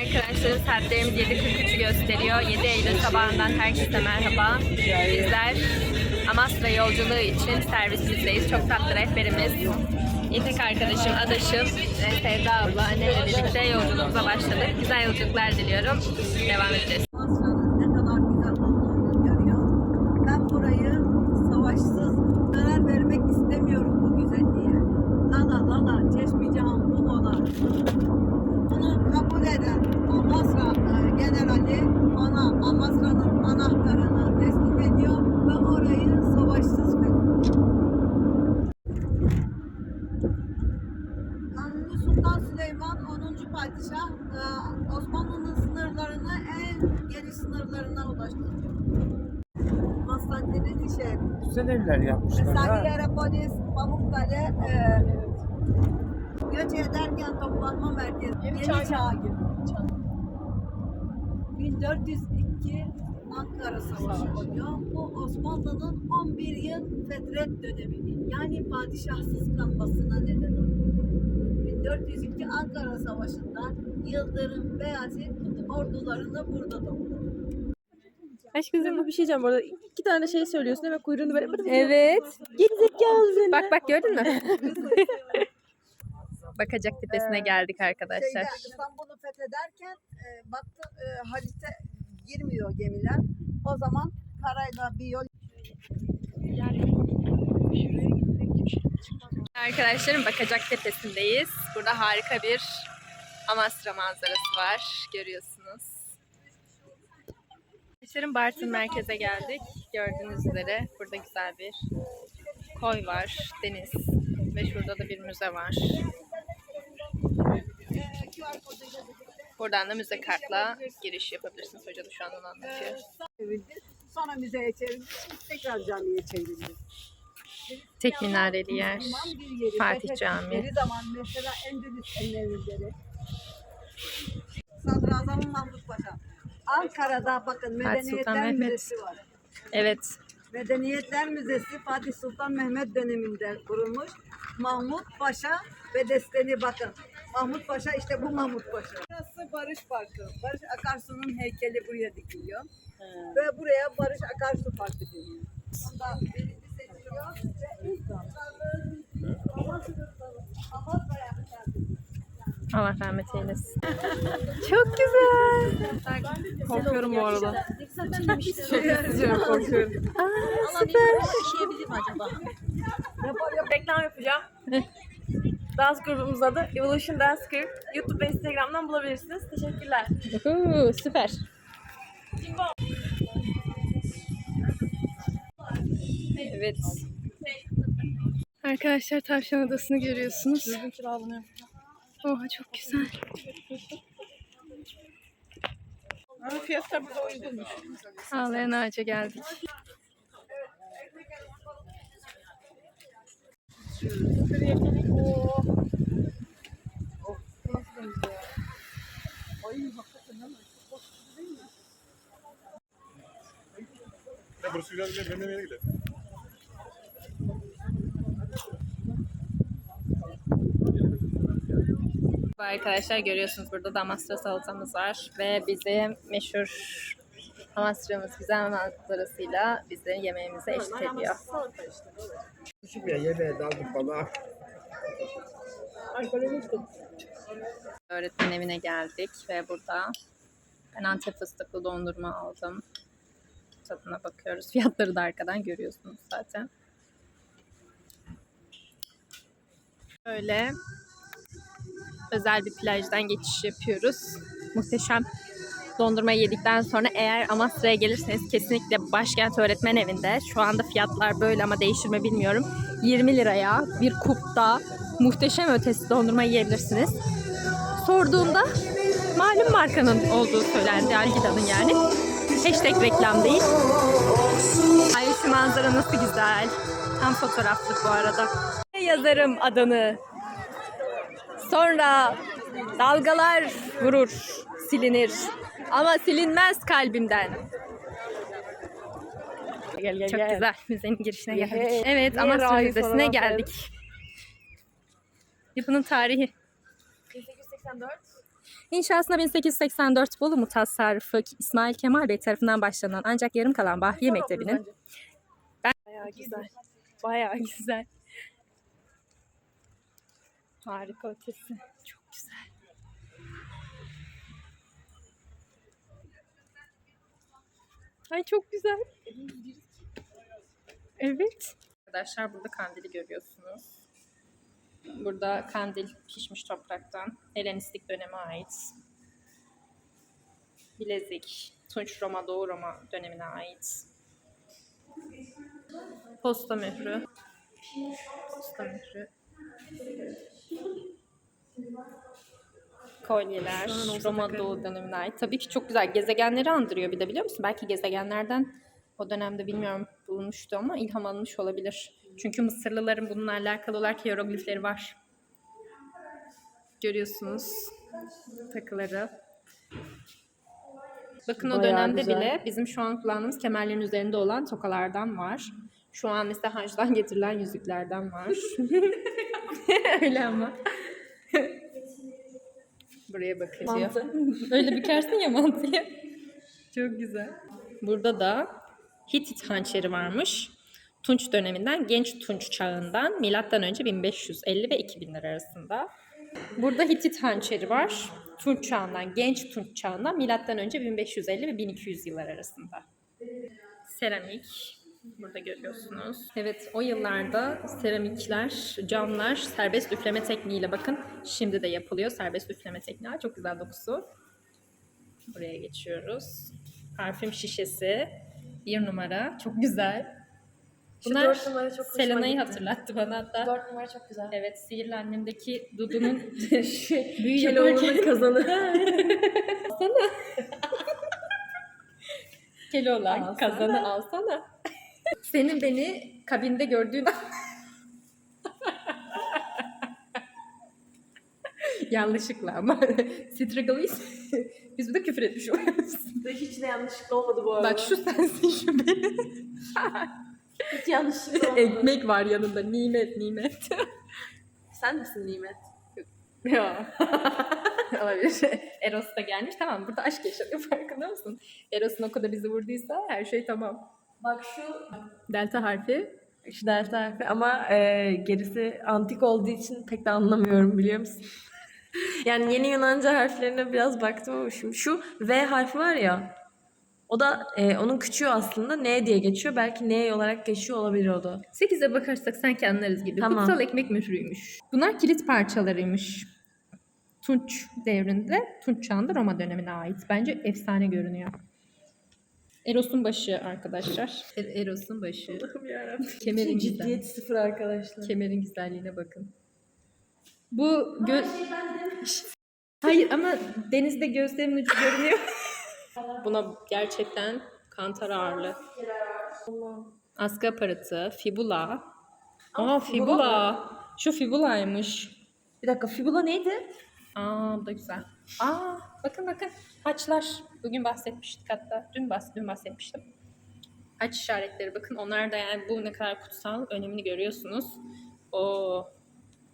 Arkadaşlarım saatlerimiz 7.43'ü gösteriyor. 7 Eylül sabahından herkese merhaba. Bizler Amasra yolculuğu için servisizdeyiz. Çok tatlı rehberimiz. İpek arkadaşım, adaşım, ve Sevda abla, annemle birlikte yolculuğumuza başladık. Güzel yolculuklar diliyorum. Devam edeceğiz. Güzel yapmışlar. Mesela ha. Hierapolis, Pamukkale e, göç ederken toplanma merkezi. Yeni, Çağ gibi. 1402 Ankara Savaşı oluyor. Bu Osmanlı'nın 11 yıl fetret dönemi. Yani padişahsız kalmasına neden oluyor. 1402 Ankara Savaşı'nda Yıldırım Beyazıt ordularını burada topladı. Aşk kızım bir şey diyeceğim bu arada. İki tane şey söylüyorsun ve kuyruğunu böyle Evet. Gerizekalı seni. Bak bak gördün mü? Bakacak tepesine geldik arkadaşlar. Şeyde, İstanbul'u fethederken e, baktım e, Halit'e girmiyor gemiler. O zaman karayla bir yol Arkadaşlarım Bakacak Tepesi'ndeyiz. Burada harika bir Amasra manzarası var. Görüyorsunuz. Arkadaşlarım Bartın merkeze geldik. Gördüğünüz üzere burada güzel bir koy var, deniz ve şurada da bir müze var. Buradan da müze kartla giriş yapabilirsiniz. Hoca da şu an onu anlatıyor. Sonra müzeye çevirdi. Tekrar camiye çevirdi. Tek minareli yer. Fatih Camii. zaman mesela Endülüs Emevileri. Sadrazamın Mahmut Paşa. Ankara'da bakın Medeniyetler Mehmet. Müzesi var. Evet. Medeniyetler Müzesi Fatih Sultan Mehmet döneminde kurulmuş. Mahmut Paşa ve desteni bakın. Mahmut Paşa işte bu Mahmut Paşa. Burası Barış Parkı. Barış Akarsu'nun heykeli buraya dikiliyor. Ve buraya Barış Akarsu Parkı deniyor. Bunda birinci seçiliyor ve ilk sınıfları, hava dayakları. Allah rahmet eylesin. Çok güzel. Korkuyorum bu arada. korkuyorum. Aa, süper. Reklam yapacağım. Dans grubumuz adı Evolution Dance Group. YouTube ve Instagram'dan bulabilirsiniz. Teşekkürler. Uhu, süper. Evet. Arkadaşlar tavşan adasını görüyorsunuz. Oha çok güzel. Fiyatlar burada uygunmuş. Ağlayan ağaca geldik. Burası güzel bir yer. Ben Arkadaşlar görüyorsunuz burada da Amasra salatamız var ve bizi meşhur Amasra'mız güzel manzarasıyla bizi yemeğimize eşlik ediyor. Küçük ya yemeğe daldık falan. Öğretmen evine geldik ve burada ben Antep fıstıklı dondurma aldım. Tadına bakıyoruz. Fiyatları da arkadan görüyorsunuz zaten. Böyle özel bir plajdan geçiş yapıyoruz. Muhteşem dondurmayı yedikten sonra eğer Amasra'ya gelirseniz kesinlikle Başkent Öğretmen Evi'nde şu anda fiyatlar böyle ama değişir mi bilmiyorum. 20 liraya bir kupta muhteşem ötesi dondurma yiyebilirsiniz. Sorduğunda malum markanın olduğu söylendi Algida'nın yani. Hashtag reklam değil. Ay şu manzara nasıl güzel. Tam fotoğraflık bu arada. Yazarım adını. Sonra dalgalar vurur, silinir. Ama silinmez kalbimden. Gel gel Çok gel. güzel. Müzenin girişine geldik. Evet, rahi Müzesi'ne geldik. Yapının tarihi 1884 İnşasına 1884 Bolu Mutasarrıfı İsmail Kemal Bey tarafından başlanan ancak yarım kalan Bahriye Mektebi'nin Bayağı güzel. Bayağı güzel. Harika ötesi. Çok güzel. Ay çok güzel. Evet. Arkadaşlar burada kandili görüyorsunuz. Burada kandil pişmiş topraktan. Helenistik döneme ait. Bilezik. Tunç Roma, Doğu Roma dönemine ait. Posta mührü. Posta mührü. Kolyeler. Roma Doğu dönemine ait. Tabii ki çok güzel. Gezegenleri andırıyor bir de biliyor musun? Belki gezegenlerden o dönemde bilmiyorum bulunmuştu ama ilham alınmış olabilir. Çünkü Mısırlıların bununla alakalı olarak hieroglifleri var. Görüyorsunuz takıları. Bakın o Bayağı dönemde güzel. bile bizim şu an kullandığımız kemerlerin üzerinde olan tokalardan var. Şu an mesela hacdan getirilen yüzüklerden var. Öyle ama. Buraya bakıcı. Mantı. Öyle bükersin ya mantıyı. Çok güzel. Burada da Hitit hançeri varmış. Tunç döneminden, genç Tunç çağından milattan önce 1550 ve 2000'ler arasında. Burada Hitit hançeri var. Tunç çağından, genç Tunç çağından milattan önce 1550 ve 1200 yıllar arasında. Seramik. Burada görüyorsunuz. Evet o yıllarda seramikler, camlar serbest üfleme tekniğiyle bakın şimdi de yapılıyor serbest üfleme tekniği. Çok güzel dokusu. Buraya geçiyoruz. Parfüm şişesi. Bir numara. Çok güzel. Şu Bunlar dört numara çok Selena'yı hatırlattı bana hatta. Dört numara çok güzel. Evet Sihirli Annem'deki Dudu'nun büyü yaparken kazanı. alsana. Keloğlan kazanı alsana. Senin beni kabinde gördüğün Yanlışlıkla ama Strigaliz biz bir de küfür etmiş oluyoruz. Hiç de yanlışlıkla olmadı bu arada. Bak şu sensin şu benim. Hiç yanlışlıkla olmadı. Ekmek var yanında. Nimet nimet. Sen misin Nimet? Ya. Olabilir. Eros da gelmiş. Tamam burada aşk yaşanıyor farkında mısın? Eros'un o kadar bizi vurduysa her şey tamam. Bak şu Delta harfi. şu delta harfi ama e, gerisi antik olduğu için pek de anlamıyorum biliyor musun? yani yeni Yunanca harflerine biraz baktım ama şimdi şu V harfi var ya o da e, onun küçüğü aslında N diye geçiyor. Belki N olarak geçiyor olabilir o da. 8'e bakarsak sanki anlarız gibi. Tamam. Kutsal ekmek mührüymüş. Bunlar kilit parçalarıymış. Tunç devrinde, Tunç çağında Roma dönemine ait. Bence efsane görünüyor. Eros'un başı arkadaşlar. E- Eros'un başı. Kemerin güzel. Ciddiyet sıfır arkadaşlar. Kemerin güzelliğine bakın. Bu gö... Hayır ama denizde gözlerimin ucu görünüyor. Buna gerçekten kantar ağırlı. Askı aparatı, fibula. Aa fibula. Şu fibulaymış. Bir dakika fibula neydi? Aa bu da güzel. Aa bakın bakın haçlar. Bugün bahsetmiştik hatta. Dün bahs dün bahsetmiştim. Haç işaretleri bakın onlar da yani bu ne kadar kutsal önemini görüyorsunuz. O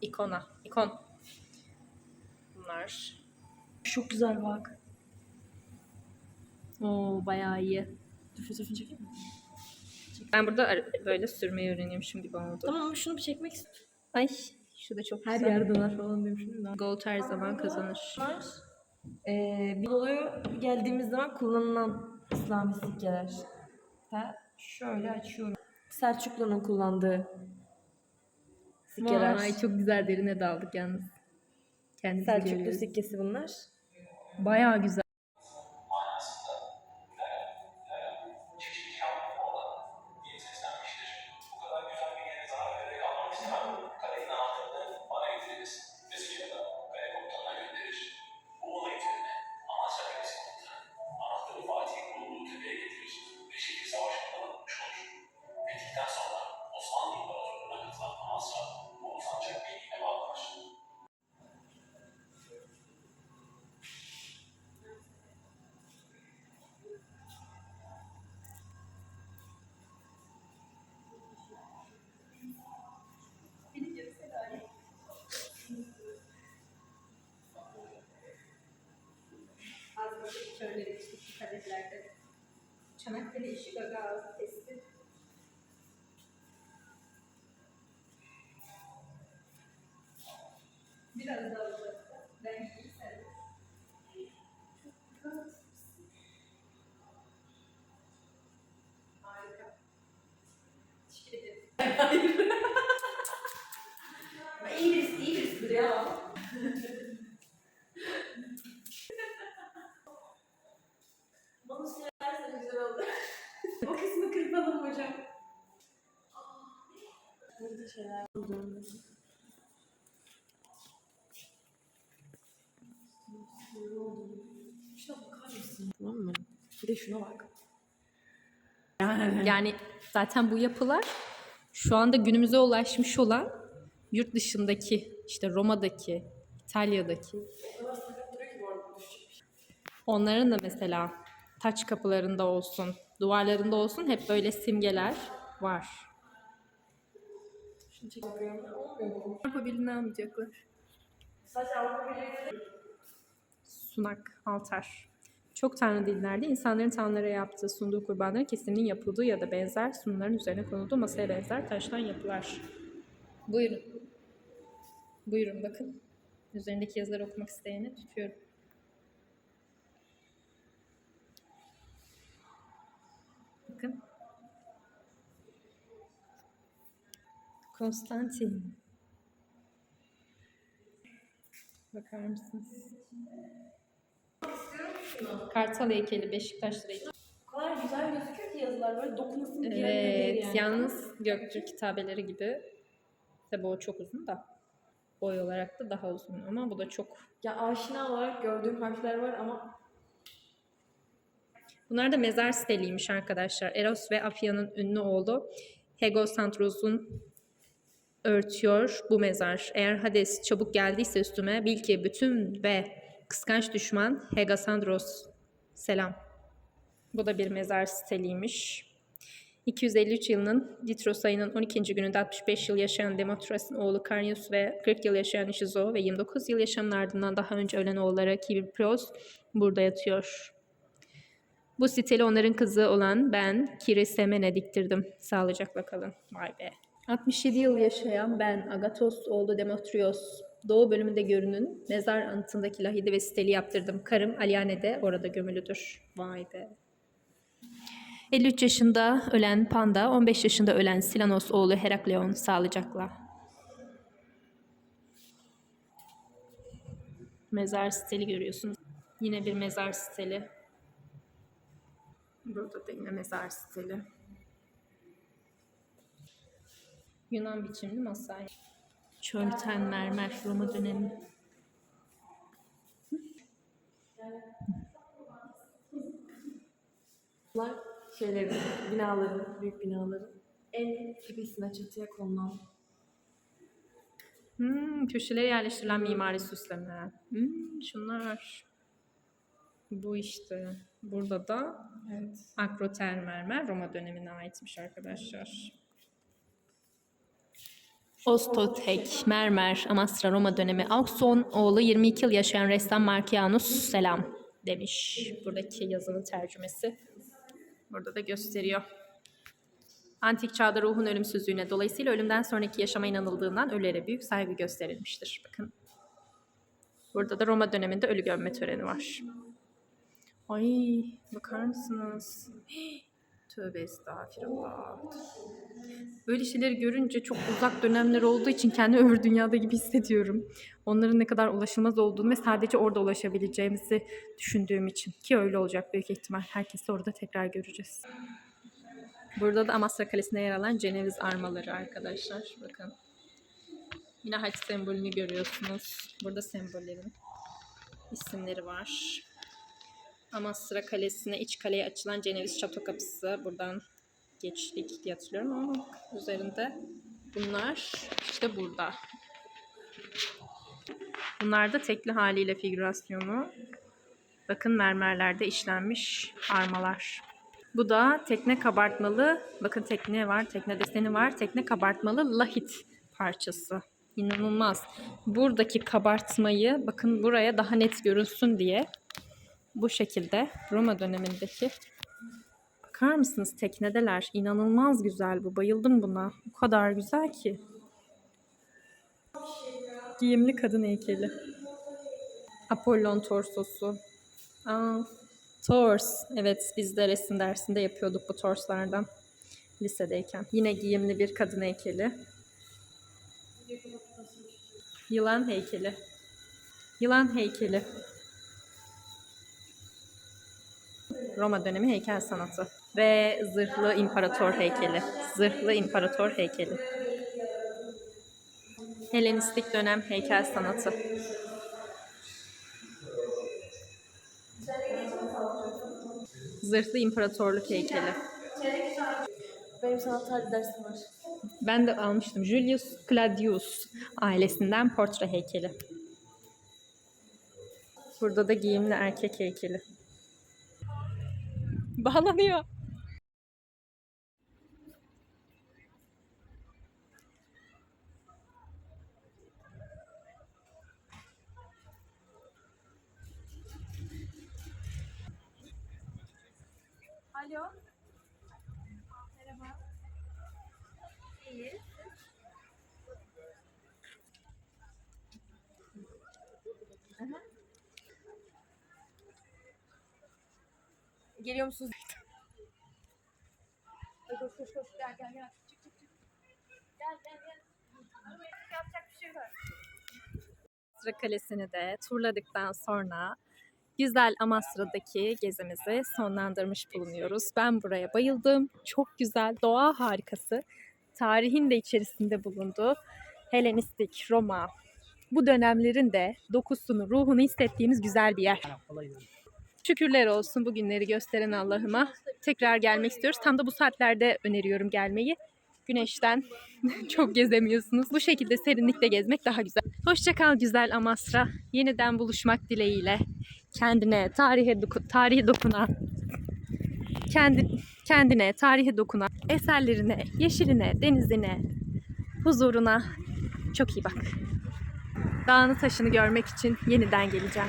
ikona, ikon. Bunlar. Çok güzel bak. Oo bayağı iyi. Dur fotoğrafını çekeyim mi? Ben burada böyle sürmeyi öğreniyormuşum gibi oldu. Tamam ama şunu bir çekmek istiyorum. Ay şu da çok Her güzel. yerde var falan demişim. Gold her zaman kazanır. Eee bir oluyor geldiğimiz zaman kullanılan İslami sikkeler. Ha, şöyle açıyorum. Selçuklu'nun kullandığı sikkeler. Vay çok güzel derine daldık yalnız. Kendimizi Selçuklu görüyoruz. sikkesi bunlar. Bayağı güzel. Şöyle işte kadehlerde. Çanakkale işi gaga testi. Biraz daha uzakta. Ben sen. Harika. Teşekkür ederim. İyi birisi, iyi birisidir ya. Bana söylersen güzel olur. o kısmı kırpalım hocam. Burada şeyler Şuna bakar mısın? Tamam mı? Bir de şuna bak. Yani zaten bu yapılar şu anda günümüze ulaşmış olan yurt dışındaki işte Roma'daki, İtalya'daki onların da mesela taç kapılarında olsun, duvarlarında olsun hep böyle simgeler var. Avrupa Birliği'ne almayacaklar. Sunak, altar. Çok tanrı dinlerde insanların tanrılara yaptığı, sunduğu kurbanların kesiminin yapıldığı ya da benzer sunumların üzerine konulduğu masaya benzer taştan yapılar. Buyurun. Buyurun bakın. Üzerindeki yazıları okumak isteyene tutuyorum. Bakın. Konstantin. Bakar mısınız? Kartal heykeli, Beşiktaş'ta heykeli. O kadar güzel gözüküyor ki yazılar böyle dokunasın yerine değil Evet, yalnız Göktürk kitabeleri gibi. Tabi o çok uzun da. Boy olarak da daha uzun ama bu da çok. Ya aşina olarak gördüğüm harfler var ama Bunlar da mezar siteliymiş arkadaşlar. Eros ve Apya'nın ünlü oğlu Hegosandros'un örtüyor bu mezar. Eğer Hades çabuk geldiyse üstüme bil ki bütün ve kıskanç düşman Hegasandros selam. Bu da bir mezar siteliymiş. 253 yılının Ditros ayının 12. gününde 65 yıl yaşayan Demotras'ın oğlu Carnius ve 40 yıl yaşayan Işizo ve 29 yıl yaşamın ardından daha önce ölen oğulları Kiprios burada yatıyor. Bu siteli onların kızı olan ben Kirisemen'e diktirdim. Sağlıcakla kalın. Vay be. 67 yıl yaşayan ben Agathos oğlu Demotrios. Doğu bölümünde görünün mezar anıtındaki lahidi ve siteli yaptırdım. Karım Aliane de orada gömülüdür. Vay be. 53 yaşında ölen Panda, 15 yaşında ölen Silanos oğlu Herakleon sağlıcakla. Mezar steli görüyorsunuz. Yine bir mezar steli. Burada da yine mezar steli. Yunan biçimli masa. Çölten mermer Roma dönemi. bunlar şeylerin, binaların, büyük binaların en tepesine çatıya konulan Hmm, köşelere yerleştirilen mimari süslemeler. Hmm, şunlar. Bu işte. Burada da evet. akroter mermer Roma dönemine aitmiş arkadaşlar. Ostotek, mermer, Amasra Roma dönemi. Aukson oğlu 22 yıl yaşayan ressam Markianus selam demiş. Buradaki yazının tercümesi. Burada da gösteriyor. Antik çağda ruhun ölümsüzlüğüne dolayısıyla ölümden sonraki yaşama inanıldığından ölülere büyük saygı gösterilmiştir. Bakın. Burada da Roma döneminde ölü gömme töreni var. Ay bakar mısınız? Hii, Tövbe estağfirullah. Böyle şeyleri görünce çok uzak dönemler olduğu için kendi öbür dünyada gibi hissediyorum. Onların ne kadar ulaşılmaz olduğunu ve sadece orada ulaşabileceğimizi düşündüğüm için. Ki öyle olacak büyük ihtimal. Herkesi orada tekrar göreceğiz. Burada da Amasra Kalesi'nde yer alan Ceneviz armaları arkadaşlar. Bakın. Yine haç sembolünü görüyorsunuz. Burada sembollerin isimleri var. Amasra Kalesi'ne iç kaleye açılan Ceneviz Çato Kapısı. Buradan geçtik diye hatırlıyorum ama üzerinde bunlar işte burada. Bunlar da tekli haliyle figürasyonu. Bakın mermerlerde işlenmiş armalar. Bu da tekne kabartmalı, bakın tekne var, tekne deseni var, tekne kabartmalı lahit parçası. İnanılmaz. Buradaki kabartmayı bakın buraya daha net görünsün diye Bu şekilde Roma dönemindeki Bakar mısınız teknedeler? İnanılmaz güzel bu. Bayıldım buna. O kadar güzel ki. Giyimli kadın heykeli. Apollon torsosu. Aa, tors. Evet biz de resim dersinde yapıyorduk bu torslardan. Lisedeyken. Yine giyimli bir kadın heykeli. Yılan heykeli. Yılan heykeli. Roma dönemi heykel sanatı. Ve zırhlı imparator heykeli. Zırhlı imparator heykeli. Helenistik dönem heykel sanatı. Zırhlı imparatorluk heykeli. Benim sanat tarihi dersim var. Ben de almıştım. Julius Claudius ailesinden portre heykeli. Burada da giyimli erkek heykeli. バーナビは Geliyor musunuz? Amasra Kalesi'ni de turladıktan sonra güzel Amasra'daki gezimizi sonlandırmış bulunuyoruz. Ben buraya bayıldım. Çok güzel, doğa harikası. Tarihin de içerisinde bulunduğu Helenistik, Roma, bu dönemlerin de dokusunu, ruhunu hissettiğimiz güzel bir yer. Şükürler olsun bu günleri gösteren Allah'ıma. Tekrar gelmek istiyoruz. Tam da bu saatlerde öneriyorum gelmeyi. Güneşten çok gezemiyorsunuz. Bu şekilde serinlikte gezmek daha güzel. Hoşça kal güzel Amasra. Yeniden buluşmak dileğiyle. Kendine, tarihe, doku- tarihe dokunan, kendi, kendine, tarihe dokunan eserlerine, yeşiline, denizine, huzuruna çok iyi bak. Dağını taşını görmek için yeniden geleceğim.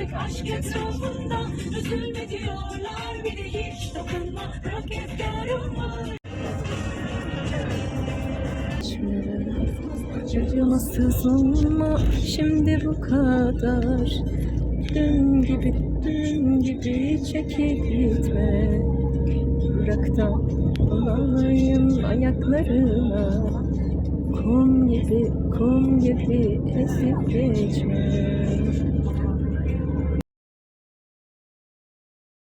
yıkıldık aşk etrafında Üzülme diyorlar. Bir de hiç dokunma Bırak efkarında Acımasız olma şimdi bu kadar. Dün gibi dün gibi çekip gitme. Bırak da dolanayım ayaklarına. Kum gibi kum gibi esip geçme